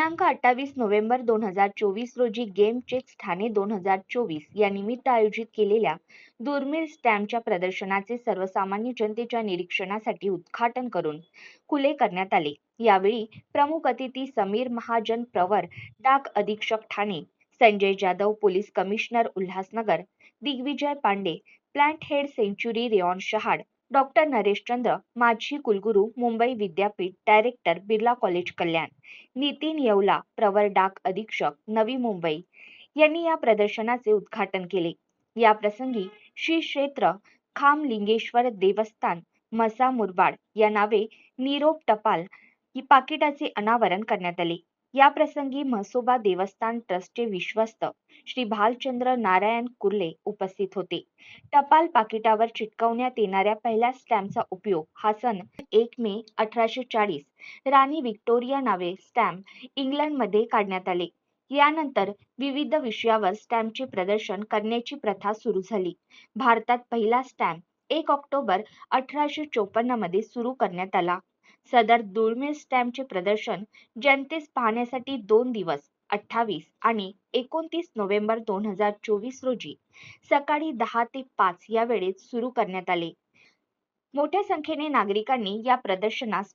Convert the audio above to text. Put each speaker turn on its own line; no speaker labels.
दिनांक अठ्ठावीस नोव्हेंबर दोन हजार चोवीस रोजी गेम चेक ठाणे दोन हजार चोवीस या निमित्त आयोजित केलेल्या दुर्मिळ स्टॅम्पच्या प्रदर्शनाचे सर्वसामान्य जनतेच्या निरीक्षणासाठी उद्घाटन करून खुले करण्यात आले. यावेळी प्रमुख अतिथी समीर महाजन प्रवर डाक अधीक्षक Thane Sanjay Jadhav police commissioner Ulhasnagar Digvijay Pande plant head century rayon Shahad doctor Naresh Chandra माजी कुलगुरू मुंबई विद्यापीठ डायरेक्टर बिर्ला कॉलेज कल्याण नितीन येवला प्रवर डाक अधीक्षक नवी मुंबई यांनी या प्रदर्शनाचे उद्घाटन केले. या प्रसंगी श्री क्षेत्र खामलिंगेश्वर देवस्थान मसा मुरबाड या नावे निरोप टपाल ही पाकिटाचे अनावरण करण्यात आले. या प्रसंगी म्हसोबा देवस्थान ट्रस्टचे विश्वस्त श्री भालचंद्र नारायण कुर्ले उपस्थित होते. टपाल पाकिटावर चिटकवण्यात येणाऱ्या पहिल्या स्टॅम्पचा उपयोग हा सन एक मे अठराशे चाळीस राणी व्हिक्टोरिया नावे स्टॅम्प इंग्लंडमध्ये काढण्यात आले. यानंतर विविध विषयावर स्टॅम्पचे प्रदर्शन करण्याची प्रथा सुरू झाली. भारतात पहिला स्टॅम्प एक ऑक्टोबर अठराशे चोपन्नमध्ये सुरू करण्यात आला. सदर दुर्मिळ स्टॅम्पचे प्रदर्शन जनतेस पाहण्यासाठी दोन दिवस अठ्ठावीस आणि एकोणतीस नोव्हेंबर दोन हजार चोवीस रोजी सकाळी दहा ते पाच या वेळेत सुरू करण्यात आले. मोठ्या संख्येने नागरिकांनी या प्रदर्शनास